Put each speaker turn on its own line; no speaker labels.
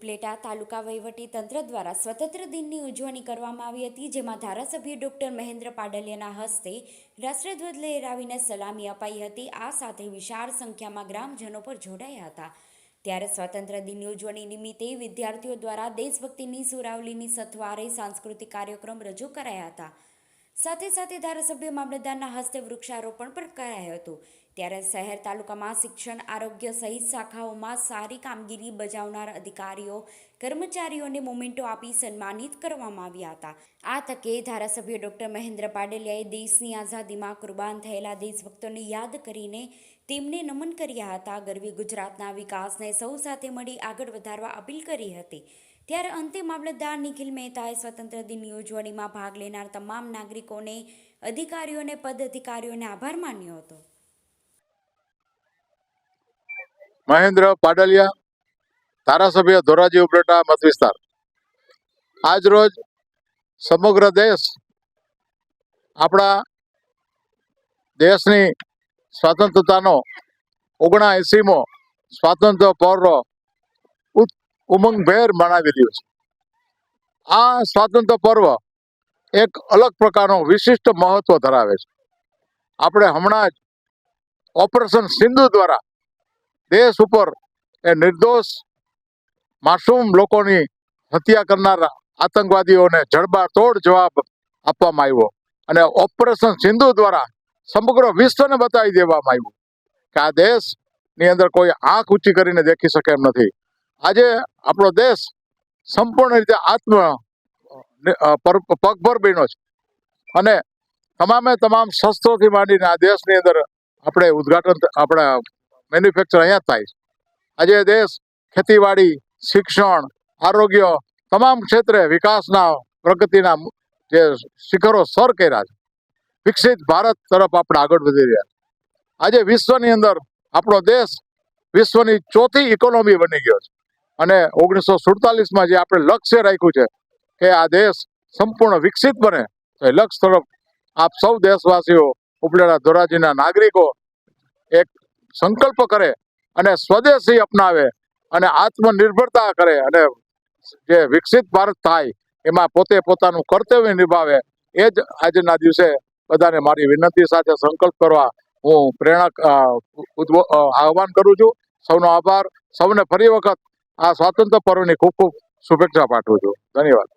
ઉપલેટા તાલુકા વહીવટી તંત્ર દ્વારા સ્વતંત્ર દિનની ઉજવણી કરવામાં આવી હતી, જેમાં ધારાસભ્ય ડોક્ટર મહેન્દ્ર પાડલિયાના હસ્તે રાષ્ટ્રધ્વજ લહેરાવીને સલામી અપાઈ હતી. આ સાથે વિશાળ સંખ્યામાં ગ્રામજનો પર જોડાયા હતા. ત્યારે સ્વતંત્ર દિનની ઉજવણી નિમિત્તે વિદ્યાર્થીઓ દ્વારા દેશભક્તિની સુરાવલીની સથવારે સાંસ્કૃતિક કાર્યક્રમ રજૂ કરાયા હતા. સાથે સાથે ધારાસભ્ય મામલતદારના હસ્તે વૃક્ષારોપણ પણ કરાયું હતું. ત્યારે શહેર તાલુકામાં શિક્ષણ, આરોગ્ય સહિત શાખાઓમાં સારી કામગીરી બજાવનાર અધિકારીઓ, કર્મચારીઓને મોમેન્ટો આપી સન્માનિત કરવામાં આવ્યા હતા. આ તકે ધારાસભ્ય ડોક્ટર મહેન્દ્ર પાડેલિયાએ દેશની આઝાદીમાં કુરબાન થયેલા દેશભક્તોને યાદ કરીને તેમને નમન કર્યા હતા. ગરવી ગુજરાતના વિકાસને સૌ સાથે મળી આગળ વધારવા અપીલ કરી હતી. ત્યારે અંતે મામલતદાર નિખિલ મહેતાએ સ્વતંત્ર દિનની ઉજવણીમાં ભાગ લેનાર તમામ નાગરિકોને, અધિકારીઓને પદ અધિકારીઓને આભાર માન્યો હતો.
મહેન્દ્ર પાડલિયા, ધારાસભ્ય ધોરાજી ઉપલેટા મત વિસ્તાર આજ રોજ સમગ્ર દેશ આપણા દેશની સ્વતંત્રતાનો ઓગણા એસીમો સ્વાતંત્ર્ય પર્વ ઉમંગભેર મનાવી રહ્યો છે. આ સ્વાતંત્ર્ય પર્વ એક અલગ પ્રકારનો વિશિષ્ટ મહત્વ ધરાવે છે. આપણે હમણાં જ ઓપરેશન સિંધુ દ્વારા દેશ ઉપર એ નિર્દોષ માસૂમ લોકોની હત્યા કરનાર આતંકવાદીઓને જડબાતોડ જવાબ આપવામાં આવ્યો. અને ઓપરેશન સિંધુ દ્વારા સમગ્ર વિશ્વને બતાવી દેવામાં આવ્યું કે આ દેશની અંદર કોઈ આંખ ઊંચી કરીને દેખી શકે એમ નથી. આજે આપણો દેશ સંપૂર્ણ રીતે આત્મ પગભર બન્યો છે. અને તમામે તમામ શસ્ત્રોથી માંડીને આ દેશની અંદર આપણે ઉદઘાટન આપણે મેન્યુફેક્ચર અહીંયા થાય છે. આજે દેશ ખેતીવાડી, શિક્ષણ, આરોગ્ય, તમામ ક્ષેત્રે વિકાસના પ્રગતિના જે શિખરો સર કર્યા છે. વિકસિત ભારત તરફ આપણે આગળ વધી રહ્યા આજે વિશ્વની અંદર આપણો દેશ વિશ્વની ચોથી ઇકોનોમી બની ગયો છે. અને ઓગણીસો સુડતાલીસમાં જે આપણે લક્ષ્ય રાખ્યું છે કે આ દેશ સંપૂર્ણ વિકસિત બને, તો એ લક્ષ્ય તરફ આપ સૌ દેશવાસીઓ ઉપલેટા ધોરાજીના નાગરિકો એક સંકલ્પ કરે અને સ્વદેશી અપનાવે અને આત્મનિર્ભરતા કરે અને જે વિકસિત ભારત થાય, એમાં પોતે પોતાનું કર્તવ્ય નિભાવે, એ જ આજના દિવસે બધાને મારી વિનંતી સાથે સંકલ્પ કરવા હું પ્રેરણા આહવાન કરું છું. સૌનો આભાર. સૌને ફરી વખત આ સ્વાતંત્ર્ય પર્વની ખૂબ ખૂબ શુભેચ્છા પાઠવું છું. ધન્યવાદ.